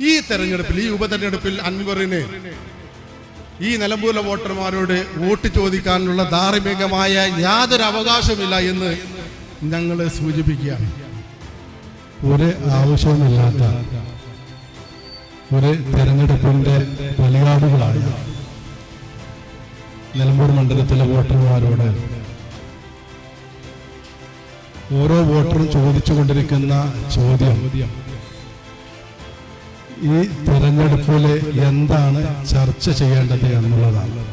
ഈ തെരഞ്ഞെടുപ്പിൽ ഈ ഉപതെരഞ്ഞെടുപ്പിൽ അൻവറിനെ ഈ നിലമ്പൂരിലെ വോട്ടർമാരോട് വോട്ട് ചോദിക്കാനുള്ള ധാർമ്മികമായ യാതൊരു അവകാശമില്ല എന്ന് ഞങ്ങൾ സൂചിപ്പിക്കുകയാണ്. ഒരു ആവശ്യവുമില്ലാത്ത ഒരു തെരഞ്ഞെടുപ്പിന്റെ ബലിയാടുകളായ നിലമ്പൂർ മണ്ഡലത്തിലെ വോട്ടർമാരോട് ഓരോ വോട്ടറും ചോദിച്ചുകൊണ്ടിരിക്കുന്ന ചോദ്യം ഈ തെരഞ്ഞെടുപ്പിൽ എന്താണ് ചർച്ച ചെയ്യേണ്ടത് എന്നുള്ളതാണ്.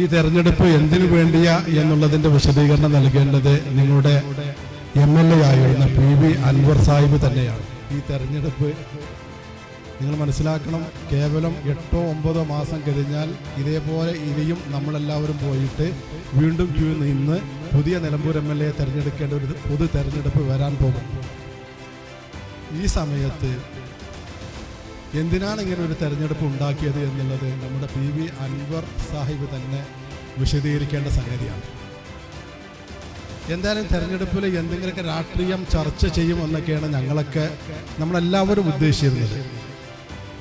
ഈ തെരഞ്ഞെടുപ്പ് എന്തിനു വേണ്ടിയ എന്നുള്ളതിന്റെ വിശദീകരണം നൽകേണ്ടത് നിങ്ങളുടെ എം എൽ എ ആയിരുന്ന പി വി അൻവർ സാഹിബ് തന്നെയാണ്. ഈ തെരഞ്ഞെടുപ്പ് നിങ്ങൾ മനസ്സിലാക്കണം കേവലം എട്ടോ ഒമ്പതോ മാസം കഴിഞ്ഞാൽ ഇതേപോലെ ഇനിയും നമ്മളെല്ലാവരും പോയിട്ട് വീണ്ടും ക്യൂ നിന്ന് പുതിയ നിലമ്പൂർ എം എൽ എ തെരഞ്ഞെടുക്കേണ്ട ഒരു പൊതു തെരഞ്ഞെടുപ്പ് വരാൻ പോകും. ഈ സമയത്ത് എന്തിനാണ് ഇങ്ങനെ ഒരു തെരഞ്ഞെടുപ്പ് ഉണ്ടാക്കിയത് എന്നുള്ളത് നമ്മുടെ പി വി അൻവർ സാഹിബ് തന്നെ വിശദീകരിക്കേണ്ട സംഗതിയാണ്. എന്തായാലും തെരഞ്ഞെടുപ്പിൽ എന്തെങ്കിലുമൊക്കെ രാഷ്ട്രീയം ചർച്ച ചെയ്യുമെന്നൊക്കെയാണ് ഞങ്ങളൊക്കെ നമ്മളെല്ലാവരും ഉദ്ദേശിച്ചിരുന്നത്.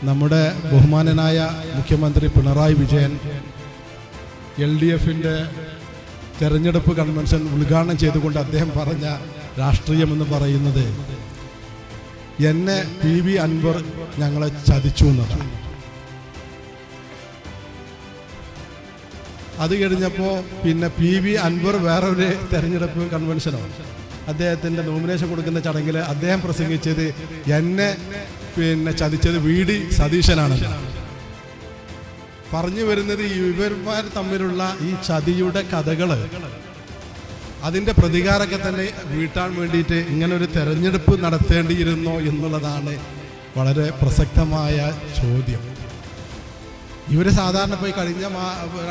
നമ്മുടെ ബഹുമാനനായ മുഖ്യമന്ത്രി പിണറായി വിജയൻ എൽ ഡി എഫിന്റെ തെരഞ്ഞെടുപ്പ് കൺവെൻഷൻ ഉദ്ഘാടനം ചെയ്തുകൊണ്ട് അദ്ദേഹം പറഞ്ഞ രാഷ്ട്രീയം എന്ന് പറയുന്നത് എന്നെ പി വി അൻവർ ഞങ്ങളെ ചതിച്ചു എന്നതാണ് അത് കഴിഞ്ഞപ്പോൾ പിന്നെ പി വി അൻവർ വേറൊരു തെരഞ്ഞെടുപ്പ് കൺവെൻഷനാണ് അദ്ദേഹത്തിന്റെ നോമിനേഷൻ കൊടുക്കുന്ന ചടങ്ങിൽ അദ്ദേഹം പ്രസംഗിച്ചത് എന്നെ പിന്നെ ചതിച്ചത് വി ഡി സതീശനാണ്. പറഞ്ഞു വരുന്നത് ഈ ഇവന്മാർ തമ്മിലുള്ള ഈ ചതിയുടെ കഥകൾ അതിന്റെ പ്രതികാരമൊക്കെ തന്നെ വീട്ടാൻ വേണ്ടിയിട്ട് ഇങ്ങനെ ഒരു തെരഞ്ഞെടുപ്പ് നടത്തേണ്ടിയിരുന്നോ എന്നുള്ളതാണ് വളരെ പ്രസക്തമായ ചോദ്യം. ഇവർ സാധാരണ പോയി കഴിഞ്ഞ മാ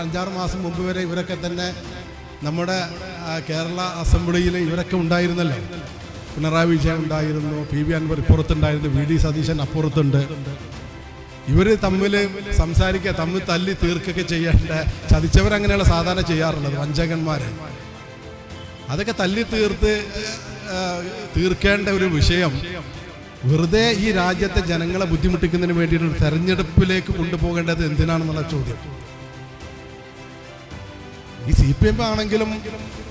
അഞ്ചാറ് മാസം മുമ്പ് വരെ ഇവരൊക്കെ തന്നെ നമ്മുടെ കേരള അസംബ്ലിയിൽ ഇവരൊക്കെ ഉണ്ടായിരുന്നല്ലോ. പിണറായി വിജയൻ ഉണ്ടായിരുന്നു പി വി അൻവർ ഇപ്പുറത്തുണ്ടായിരുന്നു വി ഡി സതീശൻ അപ്പുറത്തുണ്ട്. ഇവർ തമ്മിൽ സംസാരിക്കുക തമ്മിൽ തല്ലി തീർക്കൊക്കെ ചെയ്യേണ്ട ചതിച്ചവരങ്ങനെയുള്ള സാധാരണ ചെയ്യാറുള്ളത് വഞ്ചകന്മാരെ. അതൊക്കെ തല്ലി തീർത്ത് തീർക്കേണ്ട ഒരു വിഷയം. വെറുതെ ഈ രാജ്യത്തെ ജനങ്ങളെ ബുദ്ധിമുട്ടിക്കുന്നതിന് വേണ്ടിയിട്ട് തെരഞ്ഞെടുപ്പിലേക്ക് കൊണ്ടുപോകേണ്ടത് എന്തിനാണെന്നുള്ള ചോദ്യം. ഈ സി പി എം ആണെങ്കിലും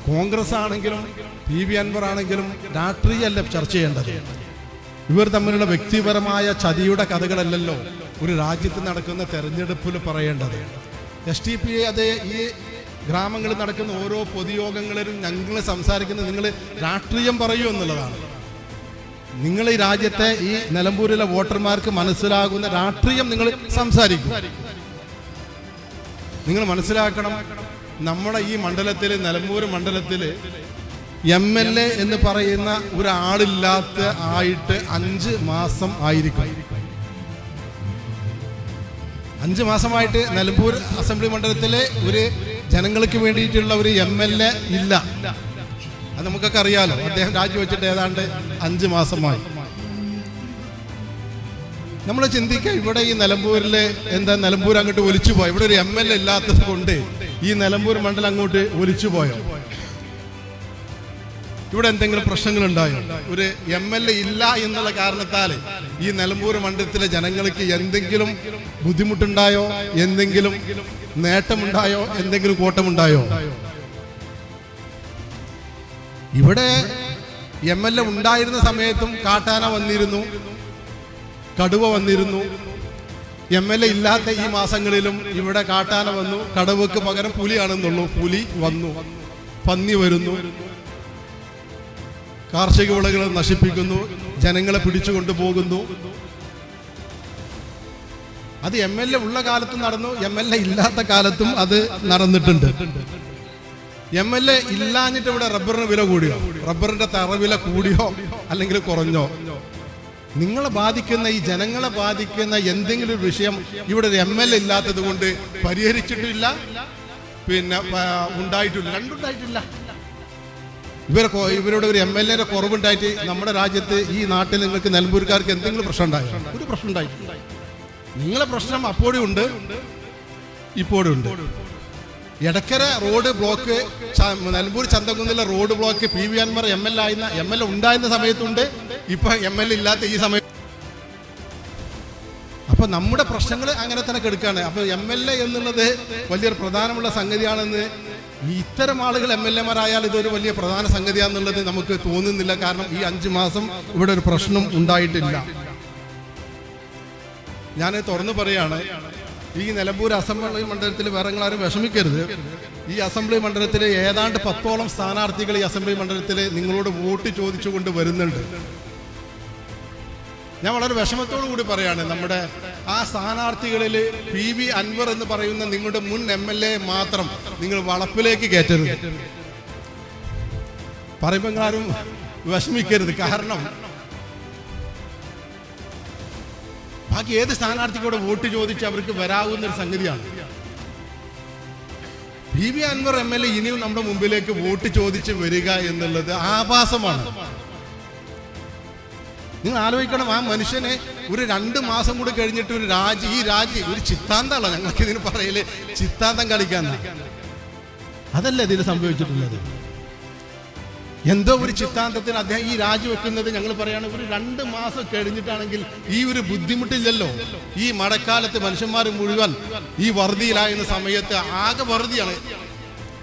കോൺഗ്രസ് ആണെങ്കിലും പി വി അൻവർ ആണെങ്കിലും രാഷ്ട്രീയമല്ല ചർച്ച ചെയ്യേണ്ടത്. ഇവർ തമ്മിലുള്ള വ്യക്തിപരമായ ചതിയുടെ കഥകളല്ലല്ലോ ഒരു രാജ്യത്ത് നടക്കുന്ന തെരഞ്ഞെടുപ്പിൽ പറയേണ്ടത്. എസ് ടി പി അത് ഈ ഗ്രാമങ്ങളിൽ നടക്കുന്ന ഓരോ പൊതുയോഗങ്ങളിലും ഞങ്ങൾ സംസാരിക്കുന്നത് നിങ്ങൾ രാഷ്ട്രീയം പറയൂ എന്നുള്ളതാണ്. നിങ്ങൾ ഈ രാജ്യത്തെ ഈ നിലമ്പൂരിലെ വോട്ടർമാർക്ക് മനസ്സിലാകുന്ന രാഷ്ട്രീയം നിങ്ങൾ സംസാരിക്കും. നിങ്ങൾ മനസ്സിലാക്കണം നമ്മുടെ ഈ മണ്ഡലത്തിൽ നിലമ്പൂർ മണ്ഡലത്തിൽ എം എൽ എ എന്ന് പറയുന്ന ഒരാളില്ലാത്ത ആയിട്ട് അഞ്ച് മാസം ആയിരിക്കും. അഞ്ച് മാസമായിട്ട് നിലമ്പൂർ അസംബ്ലി മണ്ഡലത്തിലെ ഒരു ജനങ്ങൾക്ക് വേണ്ടിയിട്ടുള്ള ഒരു എം എൽ എ ഇല്ല. അത് നമുക്കൊക്കെ അറിയാലോ. അദ്ദേഹം രാജിവെച്ചിട്ട് ഏതാണ്ട് അഞ്ച് മാസമായി. നമ്മൾ ചിന്തിക്കുക ഇവിടെ ഈ നിലമ്പൂരിൽ എന്താ നിലമ്പൂർ അങ്ങോട്ട് ഒലിച്ചു പോയോ ഇവിടെ ഒരു എം എൽ എ ഇല്ലാത്തത് കൊണ്ട് ഈ നിലമ്പൂർ മണ്ഡലം അങ്ങോട്ട് ഒലിച്ചു പോയോ ഇവിടെ എന്തെങ്കിലും പ്രശ്നങ്ങൾ ഉണ്ടായോ ഒരു എം എൽ എ ഇല്ല എന്നുള്ള കാരണത്താൽ ഈ നിലമ്പൂർ മണ്ഡലത്തിലെ ജനങ്ങൾക്ക് എന്തെങ്കിലും ബുദ്ധിമുട്ടുണ്ടായോ? എന്തെങ്കിലും നേട്ടമുണ്ടായോ? എന്തെങ്കിലും കോട്ടമുണ്ടായോ? ഇവിടെ എം എൽ എ ഉണ്ടായിരുന്ന സമയത്തും കാട്ടാന വന്നിരുന്നു കടുവ വന്നിരുന്നു. എം എൽ എ ഇല്ലാത്ത ഈ മാസങ്ങളിലും ഇവിടെ കാട്ടാന വന്നു. കടുവക്ക് പകരം പുലിയാണെന്നുള്ളൂ. പുലി വന്നു. പന്നി വരുന്നു. കാർഷിക വിളകൾ നശിപ്പിക്കുന്നു ജനങ്ങളെ പിടിച്ചു കൊണ്ടുപോകുന്നു. അത് എം എൽ എ ഉള്ള കാലത്തും നടന്നു എം എൽ എ ഇല്ലാത്ത കാലത്തും അത് നടന്നിട്ടുണ്ട്. എം എൽ എ ഇല്ലാഞ്ഞിട്ട് ഇവിടെ റബ്ബറിന് വില കൂടിയോ? റബ്ബറിന്റെ തറവില കൂടിയോ അല്ലെങ്കിൽ കുറഞ്ഞോ? നിങ്ങളെ ബാധിക്കുന്ന ഈ ജനങ്ങളെ ബാധിക്കുന്ന എന്തെങ്കിലും ഒരു വിഷയം ഇവിടെ ഒരു എം എൽ എ ഇല്ലാത്തത് കൊണ്ട് പരിഹരിച്ചിട്ടില്ല പിന്നെ ഉണ്ടായിട്ടില്ല രണ്ടുണ്ടായിട്ടില്ല. ഇവരെ ഇവരോട് ഒരു എം എൽ എയുടെ കുറവുണ്ടായിട്ട് നമ്മുടെ രാജ്യത്ത് ഈ നാട്ടിൽ നിങ്ങൾക്ക് നിലമ്പൂർക്കാർക്ക് എന്തെങ്കിലും പ്രശ്നം ഉണ്ടായോ ഒരു പ്രശ്നം ഉണ്ടായിട്ടില്ല നിങ്ങളെ പ്രശ്നം അപ്പോഴും ഉണ്ട് ഇപ്പോഴും ഉണ്ട്. Edakkara road block Nilambur ചന്തകുന്നിലെ road block P V Anvar M L ആയിരുന്ന എം എൽ എ ഉണ്ടായിരുന്ന സമയത്തുണ്ട്. ഇപ്പൊ എം എൽ എ ഇല്ലാത്ത ഈ സമയത്ത് അപ്പൊ നമ്മുടെ പ്രശ്നങ്ങൾ അങ്ങനെ തന്നെ കെടുക്കുകയാണ് അപ്പൊ എം എൽ എ എന്നുള്ളത് വലിയൊരു പ്രധാനമുള്ള സംഗതിയാണെന്ന് ഇത്തരം ആളുകൾ എം എൽ എമാരായാൽ ഇതൊരു വലിയ പ്രധാന സംഗതിയാണെന്നുള്ളത് നമുക്ക് തോന്നുന്നില്ല. കാരണം ഈ അഞ്ചു മാസം ഇവിടെ ഒരു പ്രശ്നം ഉണ്ടായിട്ടില്ല. ഞാൻ തുറന്നു പറയാണ് ഈ നിലമ്പൂർ അസംബ്ലി മണ്ഡലത്തിൽ വേറെ ആരും വിഷമിക്കരുത്. ഈ അസംബ്ലി മണ്ഡലത്തിൽ ഏതാണ്ട് പത്തോളം സ്ഥാനാർത്ഥികൾ ഈ അസംബ്ലി മണ്ഡലത്തിൽ നിങ്ങളോട് വോട്ട് ചോദിച്ചുകൊണ്ട് വരുന്നുണ്ട്. ഞാൻ വളരെ വിഷമത്തോടു കൂടി പറയാണ് നമ്മുടെ ആ സ്ഥാനാർത്ഥികളിൽ പി വി അൻവർ എന്ന് പറയുന്ന നിങ്ങളുടെ മുൻ എം എൽ എ മാത്രം നിങ്ങൾ വളപ്പിലേക്ക് കയറ്റരുത്. പറയുമ്പോൾ ആരും വിഷമിക്കരുത്. കാരണം ബാക്കി ഏത് സ്ഥാനാർത്ഥിക്കൂടെ വോട്ട് ചോദിച്ച് അവർക്ക് വരാവുന്ന ഒരു സംഗതിയാണ്. P V Anvar M L A ഇനിയും നമ്മുടെ മുമ്പിലേക്ക് വോട്ട് ചോദിച്ച് വരിക എന്നുള്ളത് ആഭാസമാണ്. നിങ്ങൾ ആലോചിക്കണം ആ മനുഷ്യനെ ഒരു രണ്ട് മാസം കൂടി കഴിഞ്ഞിട്ട് ഒരു രാജി ഈ രാജി ഒരു ചിത്താന്തമല്ല ഞങ്ങൾക്ക് ഇതിന് പറയൽ. ചിത്താന്തം കളിക്കാൻ. അതല്ല ഇതിൽ സംഭവിച്ചിട്ടുള്ളത്. എന്തോ ഒരു ചിത്താന്തത്തിന് അദ്ദേഹം ഈ രാജി വെക്കുന്നത് ഞങ്ങൾ പറയാണ് ഒരു രണ്ട് മാസം കഴിഞ്ഞിട്ടാണെങ്കിൽ ഈ ഒരു ബുദ്ധിമുട്ടില്ലല്ലോ. ഈ മഴക്കാലത്ത് മനുഷ്യന്മാർ മുഴുവൻ ഈ വറുതിയിലായിരുന്ന സമയത്ത് ആകെ വറുതിയാണ്.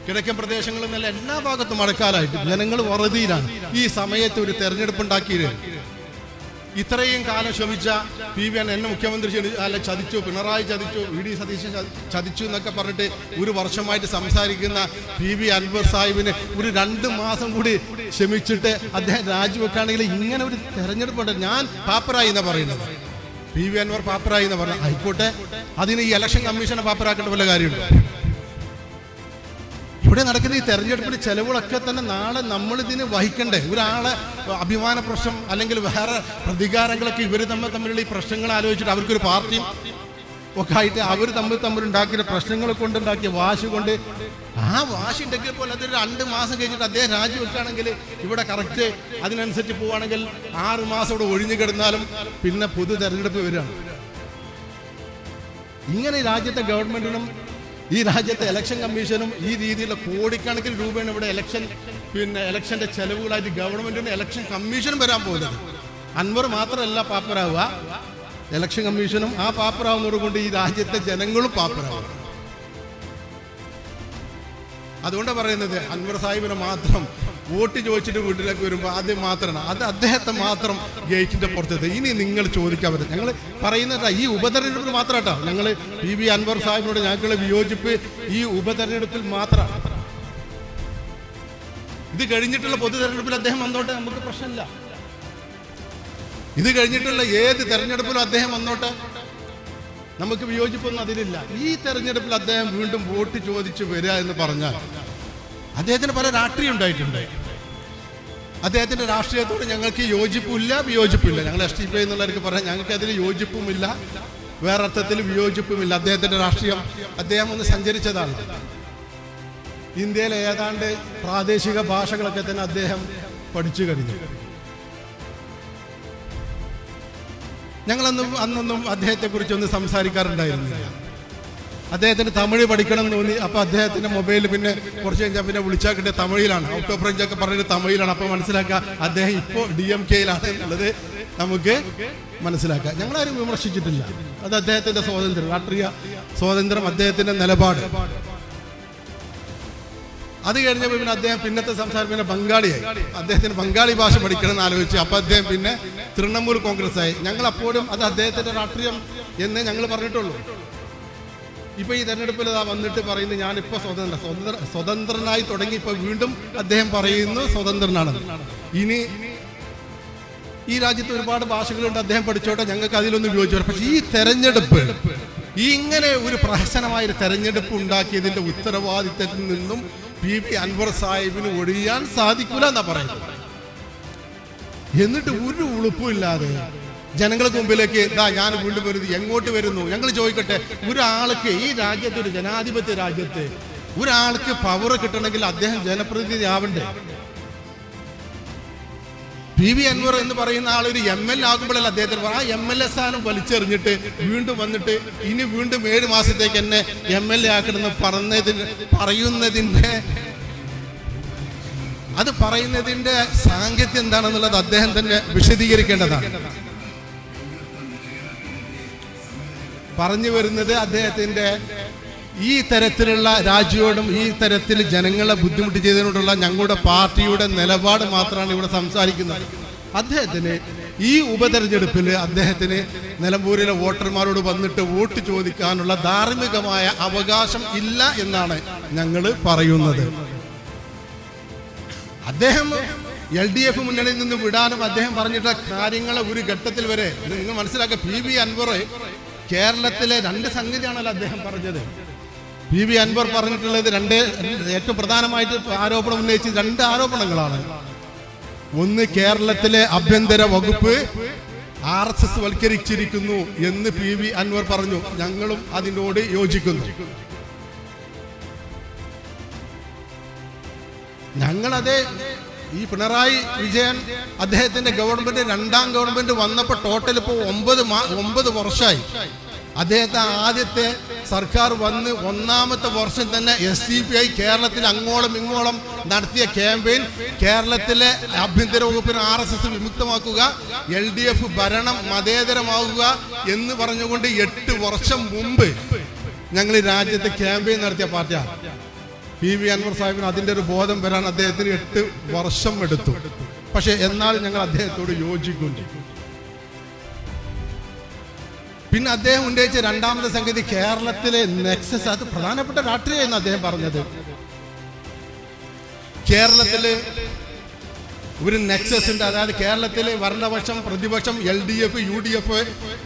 കിഴക്കൻ പ്രദേശങ്ങളിൽ നിന്നല്ല എല്ലാ ഭാഗത്തും മഴക്കാലമായിട്ട് ജനങ്ങൾ വറുതിയിലാണ്. ഈ സമയത്ത് ഒരു തെരഞ്ഞെടുപ്പ് ഉണ്ടാക്കിയത് ഇത്രയും കാലം ക്ഷമിച്ച പി വി എന്നെ മുഖ്യമന്ത്രി അല്ല ചതിച്ചു പിണറായി ചതിച്ചു വി ഡി സതീശൻ ചതിച്ചു എന്നൊക്കെ പറഞ്ഞിട്ട് ഒരു വർഷമായിട്ട് സംസാരിക്കുന്ന പി വി അൻവർ സാഹിബിന് ഒരു രണ്ട് മാസം കൂടി ക്ഷമിച്ചിട്ട് അദ്ദേഹം രാജിവെക്കുകയാണെങ്കിൽ ഇങ്ങനെ ഒരു തെരഞ്ഞെടുപ്പുണ്ട് ഞാൻ പാപ്പറായി എന്നാ പറയുന്നത്. പി വി അൻവർ പാപ്പറായി എന്ന് പറഞ്ഞു ആയിക്കോട്ടെ. അതിന് ഈ ഇലക്ഷൻ കമ്മീഷനെ പാപ്പറാക്കേണ്ട വല്ല കാര്യമുണ്ട്? ഇവിടെ നടക്കുന്ന ഈ തെരഞ്ഞെടുപ്പിന്റെ ചെലവുകളൊക്കെ തന്നെ നാളെ നമ്മൾ ഇതിന് വഹിക്കണ്ടേ? ഒരാളെ അഭിമാന പ്രശ്നം അല്ലെങ്കിൽ വേറെ പ്രതികാരങ്ങളൊക്കെ ഇവർ തമ്മിൽ തമ്മിലുള്ള ഈ പ്രശ്നങ്ങൾ ആലോചിച്ചിട്ട് അവർക്കൊരു പാർട്ടിയും ഒക്കെ ആയിട്ട് അവർ തമ്മിൽ തമ്മിൽ ഉണ്ടാക്കിയ പ്രശ്നങ്ങൾ കൊണ്ടുണ്ടാക്കിയ വാശി കൊണ്ട് ആ വാശി ഉണ്ടെങ്കിൽ പോലെ അതൊരു രണ്ട് മാസം കഴിഞ്ഞിട്ട് അദ്ദേഹം രാജിവെക്കുകയാണെങ്കിൽ ഇവിടെ കറക്റ്റ് അതിനനുസരിച്ച് പോവുകയാണെങ്കിൽ ആറ് മാസം ഇവിടെ ഒഴിഞ്ഞു കിടന്നാലും പിന്നെ പൊതു തെരഞ്ഞെടുപ്പ് വരികയാണ്. ഇങ്ങനെ രാജ്യത്തെ ഗവൺമെന്റിനും ഈ രാജ്യത്തെ ഇലക്ഷൻ കമ്മീഷനും ഈ രീതിയിലുള്ള കോടിക്കണക്കിന് രൂപയാണ് ഇവിടെ ഇലക്ഷൻ പിന്നെ ഇലക്ഷന്റെ ചെലവുകളായിട്ട് ഗവൺമെന്റിന് ഇലക്ഷൻ കമ്മീഷനും വരാൻ പോകുന്നത്. അൻവർ മാത്രമല്ല പാപ്പരാവുക. ഇലക്ഷൻ കമ്മീഷനും ആ പാപ്പരാവുന്നതോടുകൊണ്ട് ഈ രാജ്യത്തെ ജനങ്ങളും പാപ്പറാവുക അതുകൊണ്ടാണ് പറയുന്നത് അൻവർ സാഹിബിനെ മാത്രം വോട്ട് ചോദിച്ചിട്ട് വീട്ടിലേക്ക് വരുമ്പോൾ ആദ്യം മാത്രമാണ്. അത് അദ്ദേഹത്തെ മാത്രം ഗേറ്റിന്റെ പുറത്തെത്തി. ഇനി നിങ്ങൾ ചോദിക്കാൻ പറ്റും ഞങ്ങൾ പറയുന്നത് ഈ ഉപതെരഞ്ഞെടുപ്പിൽ മാത്രം കേട്ടോ ഞങ്ങൾ പി വി അൻവർ സാഹിബിനോട് ഞങ്ങളുടെ വിയോജിപ്പ് ഈ ഉപതെരഞ്ഞെടുപ്പിൽ മാത്രമാണ് ഇത് കഴിഞ്ഞിട്ടുള്ള പൊതു തെരഞ്ഞെടുപ്പിൽ അദ്ദേഹം വന്നോട്ടെ? നമുക്ക് പ്രശ്നമില്ല. ഇത് കഴിഞ്ഞിട്ടുള്ള ഏത് തെരഞ്ഞെടുപ്പിലും അദ്ദേഹം വന്നോട്ടെ? നമുക്ക് വിയോജിപ്പൊന്നും അതിലില്ല. ഈ തെരഞ്ഞെടുപ്പിൽ അദ്ദേഹം വീണ്ടും വോട്ട് ചോദിച്ച് വരിക എന്ന് പറഞ്ഞാൽ അദ്ദേഹത്തിന് പല രാഷ്ട്രീയം ഉണ്ടായിട്ടുണ്ട്. അദ്ദേഹത്തിന്റെ രാഷ്ട്രീയത്തോട് ഞങ്ങൾക്ക് യോജിപ്പില്ല വിയോജിപ്പില്ല. ഞങ്ങൾ എസ് ടി പി എന്നുള്ളവർക്ക് പറയാം ഞങ്ങൾക്ക് അതിൽ യോജിപ്പുമില്ല. വേറെ അർത്ഥത്തിൽ വിയോജിപ്പുമില്ല. അദ്ദേഹത്തിന്റെ രാഷ്ട്രീയം അദ്ദേഹം ഒന്ന് സഞ്ചരിച്ചതാണ്. ഇന്ത്യയിലെ ഏതാണ്ട് പ്രാദേശിക ഭാഷകളൊക്കെ തന്നെ അദ്ദേഹം പഠിച്ചു കഴിഞ്ഞു. ഞങ്ങളൊന്നും അന്നൊന്നും അദ്ദേഹത്തെ കുറിച്ചൊന്നും സംസാരിക്കാറുണ്ടായിരുന്നില്ല. അദ്ദേഹത്തിന് തമിഴ് പഠിക്കണം എന്ന് തോന്നി. അപ്പൊ അദ്ദേഹത്തിന്റെ മൊബൈൽ പിന്നെ കുറച്ച് കഴിഞ്ഞാൽ പിന്നെ വിളിച്ചാൽ കിട്ടിയ തമിഴിലാണ്. ഔട്ട് ഓഫ് റേഞ്ച് ഒക്കെ പറഞ്ഞിട്ട് തമിഴിലാണ്. അപ്പൊ മനസ്സിലാക്കുക അദ്ദേഹം ഇപ്പോ ഡി എം കെയിലാണ് എന്നുള്ളത് നമുക്ക് മനസ്സിലാക്കാം. ഞങ്ങളാരും വിമർശിച്ചിട്ടില്ല. അത് അദ്ദേഹത്തിന്റെ സ്വാതന്ത്ര്യം രാഷ്ട്രീയ സ്വാതന്ത്ര്യം അദ്ദേഹത്തിന്റെ നിലപാട്. അത് കഴിഞ്ഞപ്പോൾ പിന്നെ അദ്ദേഹം പിന്നത്തെ സംസാരം പിന്നെ ബംഗാളിയായി. അദ്ദേഹത്തിന് ബംഗാളി ഭാഷ പഠിക്കണം എന്ന് ആലോചിച്ചു അപ്പൊ അദ്ദേഹം പിന്നെ തൃണമൂൽ കോൺഗ്രസ് ആയി ഞങ്ങൾ അപ്പോഴും അത് അദ്ദേഹത്തിന്റെ രാഷ്ട്രീയം എന്ന് ഞങ്ങൾ പറഞ്ഞിട്ടുള്ളൂ. ഇപ്പൊ ഈ തെരഞ്ഞെടുപ്പിൽ ഇതാ വന്നിട്ട് പറയുന്നു ഞാനിപ്പോ സ്വതന്ത്ര സ്വതന്ത്ര സ്വതന്ത്രനായി തുടങ്ങി ഇപ്പൊ വീണ്ടും അദ്ദേഹം പറയുന്നു സ്വതന്ത്രനാണ്. ഇനി ഈ രാജ്യത്ത് ഒരുപാട് ഭാഷകളുണ്ട് അദ്ദേഹം പഠിച്ചോട്ടെ ഞങ്ങൾക്ക് അതിലൊന്നും വിയോജിച്ചു പക്ഷെ ഈ തെരഞ്ഞെടുപ്പ് ഇങ്ങനെ ഒരു പ്രഹസനമായ ഒരു തെരഞ്ഞെടുപ്പ് ഉണ്ടാക്കിയതിന്റെ ഉത്തരവാദിത്തത്തിൽ നിന്നും പി പി അൻവർ സാഹിബിന് ഒഴിയാൻ സാധിക്കൂല എന്നാ പറയുന്നത്. എന്നിട്ട് ഒരു ഉളുപ്പുമില്ലാതെ ജനങ്ങൾക്ക് മുമ്പിലേക്ക് ഇതാ ഞാൻ വീണ്ടും വരുന്നത് എങ്ങോട്ട് വരുന്നു? ഞങ്ങൾ ചോദിക്കട്ടെ. ഒരാൾക്ക് ഈ രാജ്യത്ത് ഒരു ജനാധിപത്യ രാജ്യത്ത് ഒരാൾക്ക് പവർ കിട്ടണമെങ്കിൽ അദ്ദേഹം ജനപ്രതിനിധി ആവണ്ടേ? പി വി അൻവർ എന്ന് പറയുന്ന ആൾ ഒരു എം എൽ എ ആകുമ്പോഴല്ല അദ്ദേഹത്തിന് ആ എം എൽ എ സ്ഥാനം വലിച്ചെറിഞ്ഞിട്ട് വീണ്ടും വന്നിട്ട് ഇനി വീണ്ടും ഏഴ് മാസത്തേക്ക് എന്നെ എം എൽ എ ആക്കണമെന്ന് പറഞ്ഞതിന് പറയുന്നതിന്റെ അത് പറയുന്നതിന്റെ സാങ്കത്യം എന്താണെന്നുള്ളത് അദ്ദേഹം തന്നെ വിശദീകരിക്കേണ്ടതാണ്. പറഞ്ഞു വരുന്നത് അദ്ദേഹത്തിന്റെ ഈ തരത്തിലുള്ള രാജ്യയോടും ഈ തരത്തിൽ ജനങ്ങളെ ബുദ്ധിമുട്ട് ചെയ്തതിനോടുള്ള ഞങ്ങളുടെ പാർട്ടിയുടെ നിലപാട് മാത്രമാണ് ഇവിടെ സംസാരിക്കുന്നത്. അദ്ദേഹത്തിന് ഈ ഉപതെരഞ്ഞെടുപ്പിൽ അദ്ദേഹത്തിന് നിലമ്പൂരിലെ വോട്ടർമാരോട് വന്നിട്ട് വോട്ട് ചോദിക്കാനുള്ള ധാർമ്മികമായ അവകാശം ഇല്ല എന്നാണ് ഞങ്ങൾ പറയുന്നത്. അദ്ദേഹം എൽ ഡി എഫ് മുന്നണിയിൽ നിന്ന് വിടാനും അദ്ദേഹം പറഞ്ഞിട്ടുള്ള കാര്യങ്ങളെ ഒരു ഘട്ടത്തിൽ വരെ നിങ്ങൾ മനസ്സിലാക്കുക പി വി അൻവർ കേരളത്തിലെ രണ്ട് സംഗതിയാണല്ലോ അദ്ദേഹം പറഞ്ഞത്. പി വി അൻവർ പറഞ്ഞിട്ടുള്ളത് രണ്ട് ഏറ്റവും പ്രധാനമായിട്ട് ആരോപണം ഉന്നയിച്ച രണ്ട് ആരോപണങ്ങളാണ്. ഒന്ന് കേരളത്തിലെ ആഭ്യന്തര വകുപ്പ് ആർ എസ് എസ് വൽക്കരിച്ചിരിക്കുന്നു എന്ന് പി വി അൻവർ പറഞ്ഞു. ഞങ്ങളും അതിനോട് യോജിക്കുന്നു. ഞങ്ങളത് ഈ പിണറായി വിജയൻ അദ്ദേഹത്തിന്റെ ഗവൺമെന്റ് രണ്ടാം ഗവൺമെന്റ് വന്നപ്പോൾ ടോട്ടൽ ഇപ്പോൾ ഒമ്പത് ഒമ്പത് വർഷമായി അദ്ദേഹത്തെ ആദ്യത്തെ സർക്കാർ വന്ന് ഒന്നാമത്തെ വർഷം തന്നെ എസ് ഡി പി ഐ കേരളത്തിൽ അങ്ങോളം ഇങ്ങോളം നടത്തിയ ക്യാമ്പയിൻ കേരളത്തിലെ ആഭ്യന്തര വകുപ്പിന് ആർ എസ് എസ് വിമുക്തമാക്കുക എൽ ഡി എഫ് ഭരണം മതേതരമാകുക എന്ന് പറഞ്ഞുകൊണ്ട് എട്ട് വർഷം മുമ്പ് ഞങ്ങൾ രാജ്യത്തെ ക്യാമ്പയിൻ നടത്തിയ പാർട്ടിയാണ്. പി വി അൻവർ സാഹിബിന് അതിന്റെ ഒരു ബോധം വരാൻ അദ്ദേഹത്തിന് എട്ട് വർഷം എടുത്തു. പക്ഷെ എന്നാൽ ഞങ്ങൾ അദ്ദേഹത്തോട് യോജിക്കും പിന്നെ അദ്ദേഹം ഉന്നയിച്ച രണ്ടാമത്തെ സംഗതി കേരളത്തിലെ നെക്സസ്. അത് പ്രധാനപ്പെട്ട രാഷ്ട്രീയമെന്ന് അദ്ദേഹം പറഞ്ഞത്. കേരളത്തിൽ ഒരു നെക്സസ് ഉണ്ട്. അതായത് കേരളത്തിലെ ഭരണപക്ഷം പ്രതിപക്ഷം L D F U D F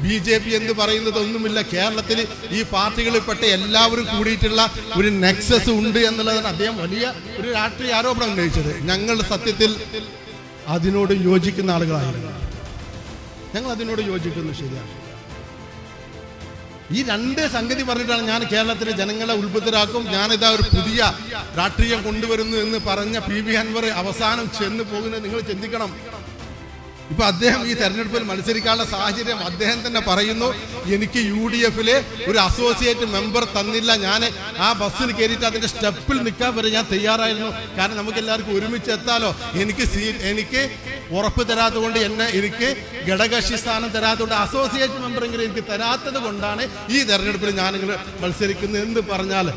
B J P എന്ന് പറയുന്നത് ഒന്നുമില്ല. കേരളത്തിൽ ഈ പാർട്ടികളിൽപ്പെട്ട എല്ലാവരും കൂടിയിട്ടുള്ള ഒരു നെക്സസ് ഉണ്ട് എന്നുള്ളതാണ് അദ്ദേഹം വലിയ ഒരു രാഷ്ട്രീയ ആരോപണം ഉന്നയിച്ചത്. ഞങ്ങൾ സത്യത്തിൽ അതിനോട് യോജിക്കുന്ന ആളുകളായിരുന്നു. ഞങ്ങൾ അതിനോട് യോജിക്കുന്നു ശരിയാണ്. ഈ രണ്ട് സംഗതി പറഞ്ഞിട്ടാണ് ഞാൻ കേരളത്തിലെ ജനങ്ങളെ ഉത്ബുദ്ധരാക്കും. ഞാനിതാ ഒരു പുതിയ രാഷ്ട്രീയം കൊണ്ടുവരുന്നു എന്ന് പറഞ്ഞ പി വി അൻവർ അവസാനം ചെന്ന് പോകുന്നത് നിങ്ങൾ ചിന്തിക്കണം. ഇപ്പൊ അദ്ദേഹം ഈ തെരഞ്ഞെടുപ്പിൽ മത്സരിക്കാനുള്ള സാഹചര്യം അദ്ദേഹം തന്നെ പറയുന്നു. എനിക്ക് യു ഡി എഫിലെ ഒരു അസോസിയേറ്റ് മെമ്പർ തന്നില്ല. ഞാൻ ആ ബസ്സിൽ കയറിയിട്ട് അതിന്റെ സ്റ്റെപ്പിൽ നിൽക്കാൻ വരെ ഞാൻ തയ്യാറായിരുന്നു. കാരണം നമുക്ക് എല്ലാവർക്കും ഒരുമിച്ച് എത്താലോ? എനിക്ക് എനിക്ക് ഉറപ്പ് തരാത്തതുകൊണ്ട് എന്നെ എനിക്ക് ഘടകക്ഷി സ്ഥാനം തരാത്തതുകൊണ്ട് അസോസിയേറ്റ് മെമ്പർ എങ്കിലും എനിക്ക് തരാത്തത് കൊണ്ടാണ് ഈ തെരഞ്ഞെടുപ്പിൽ ഞാനിങ്ങനെ മത്സരിക്കുന്നത്. എന്ന് പറഞ്ഞാൽ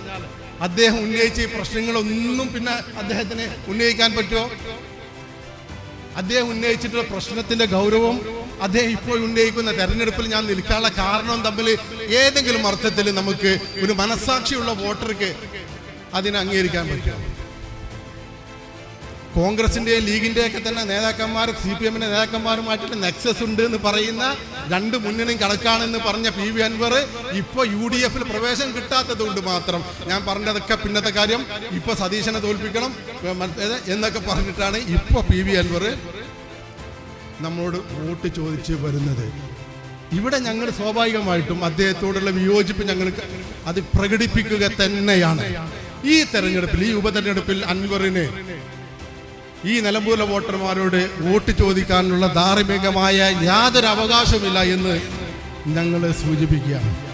അദ്ദേഹം ഉന്നയിച്ച ഈ പ്രശ്നങ്ങളൊന്നും പിന്നെ അദ്ദേഹത്തിന് ഉന്നയിക്കാൻ പറ്റുമോ? അദ്ദേഹം ഉന്നയിച്ചിട്ടുള്ള പ്രശ്നത്തിന്റെ ഗൗരവം അദ്ദേഹം ഇപ്പോൾ ഉന്നയിക്കുന്ന തെരഞ്ഞെടുപ്പിൽ ഞാൻ നിൽക്കാനുള്ള കാരണം തമ്മിൽ ഏതെങ്കിലും അർത്ഥത്തിൽ നമുക്ക് ഒരു മനസാക്ഷിയുള്ള വോട്ടർക്ക് അതിനെ അംഗീകരിക്കാൻ പറ്റും കോൺഗ്രസിന്റെയും ലീഗിന്റെയൊക്കെ തന്നെ നേതാക്കന്മാർ സി പി എമ്മിന്റെ നേതാക്കന്മാരുമായിട്ട് നെക്സസ് ഉണ്ട് എന്ന് പറയുന്ന രണ്ട് മുന്നണിയും കണക്കാണെന്ന് പറഞ്ഞ പി വി അൻവർ ഇപ്പൊ യു ഡി എഫിൽ പ്രവേശനം കിട്ടാത്തത് കൊണ്ട് മാത്രം. ഞാൻ പറഞ്ഞതൊക്കെ പിന്നത്തെ കാര്യം ഇപ്പൊ സതീശനെ തോൽപ്പിക്കണം എന്നൊക്കെ പറഞ്ഞിട്ടാണ് ഇപ്പൊ പി വി അൻവർ നമ്മളോട് വോട്ട് ചോദിച്ച് വരുന്നത്. ഇവിടെ ഞങ്ങൾ സ്വാഭാവികമായിട്ടും അദ്ദേഹത്തോടുള്ള വിയോജിപ്പ് ഞങ്ങൾ അത് പ്രകടിപ്പിക്കുക തന്നെയാണ്. ഈ തെരഞ്ഞെടുപ്പിൽ ഈ ഉപതെരഞ്ഞെടുപ്പിൽ അൻവറിന് ഈ നിലമ്പൂരിലെ വോട്ടർമാരോട് വോട്ട് ചോദിക്കാനുള്ള ധാർമ്മികമായ യാതൊരു അവകാശമില്ല എന്ന് ഞങ്ങൾ സൂചിപ്പിക്കുകയാണ്.